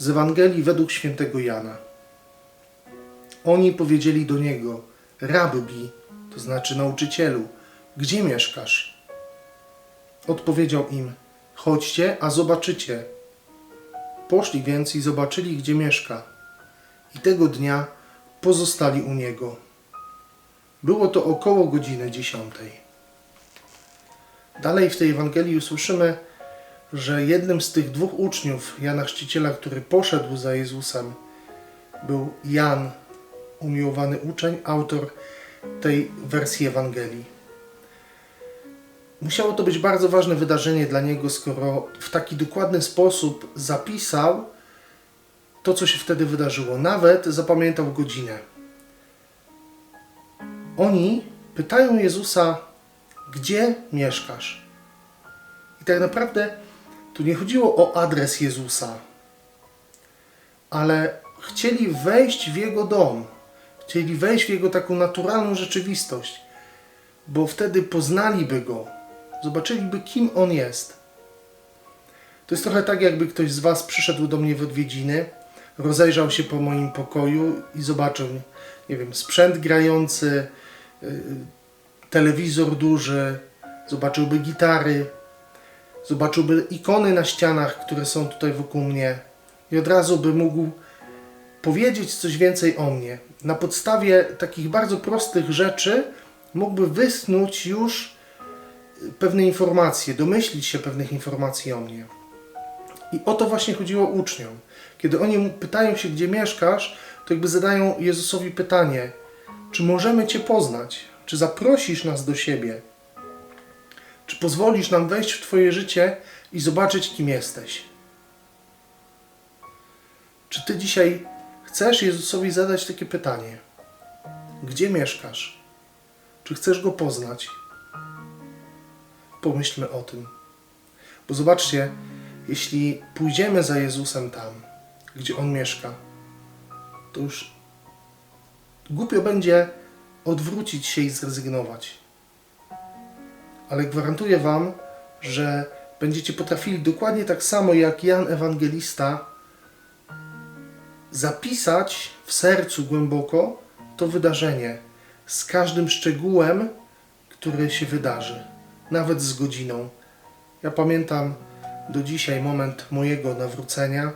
z Ewangelii według świętego Jana. Oni powiedzieli do niego: Rabbi, to znaczy nauczycielu, gdzie mieszkasz? Odpowiedział im: Chodźcie, a zobaczycie. Poszli więc i zobaczyli, gdzie mieszka. I tego dnia pozostali u niego. Było to około godziny dziesiątej. Dalej w tej Ewangelii usłyszymy, że jednym z tych dwóch uczniów Jana Chrzciciela, który poszedł za Jezusem, był Jan, umiłowany uczeń, autor tej wersji Ewangelii. Musiało to być bardzo ważne wydarzenie dla niego, skoro w taki dokładny sposób zapisał to, co się wtedy wydarzyło. Nawet zapamiętał godzinę. Oni pytają Jezusa, gdzie mieszkasz? I tak naprawdę tu nie chodziło o adres Jezusa, ale chcieli wejść w jego dom, chcieli wejść w jego taką naturalną rzeczywistość, bo wtedy poznaliby go, zobaczyliby, kim on jest. To jest trochę tak, jakby ktoś z Was przyszedł do mnie w odwiedziny, rozejrzał się po moim pokoju i zobaczył, nie wiem, sprzęt grający, yy, telewizor duży, zobaczyłby gitary, zobaczyłby ikony na ścianach, które są tutaj wokół mnie i od razu by mógł powiedzieć coś więcej o mnie. Na podstawie takich bardzo prostych rzeczy mógłby wysnuć już pewne informacje, domyślić się pewnych informacji o mnie. I o to właśnie chodziło uczniom. Kiedy oni pytają się, gdzie mieszkasz, to jakby zadają Jezusowi pytanie, czy możemy Cię poznać? Czy zaprosisz nas do siebie? Pozwolisz nam wejść w Twoje życie i zobaczyć, kim jesteś? Czy Ty dzisiaj chcesz Jezusowi zadać takie pytanie? Gdzie mieszkasz? Czy chcesz Go poznać? Pomyślmy o tym. Bo zobaczcie, jeśli pójdziemy za Jezusem tam, gdzie On mieszka, to już głupio będzie odwrócić się i zrezygnować. Ale gwarantuję Wam, że będziecie potrafili dokładnie tak samo jak Jan Ewangelista zapisać w sercu głęboko to wydarzenie z każdym szczegółem, który się wydarzy, nawet z godziną. Ja pamiętam do dzisiaj moment mojego nawrócenia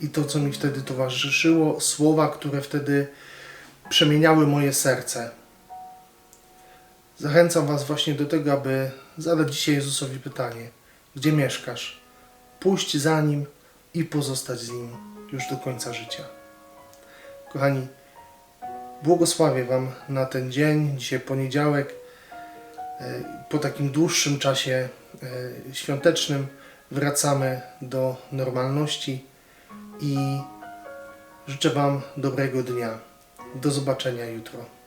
i to, co mi wtedy towarzyszyło, słowa, które wtedy przemieniały moje serce. Zachęcam Was właśnie do tego, aby zadać dzisiaj Jezusowi pytanie: gdzie mieszkasz? Pójść za Nim i pozostać z Nim już do końca życia. Kochani, błogosławię Wam na ten dzień, dzisiaj poniedziałek, e, po takim dłuższym czasie e, świątecznym wracamy do normalności i życzę Wam dobrego dnia. Do zobaczenia jutro.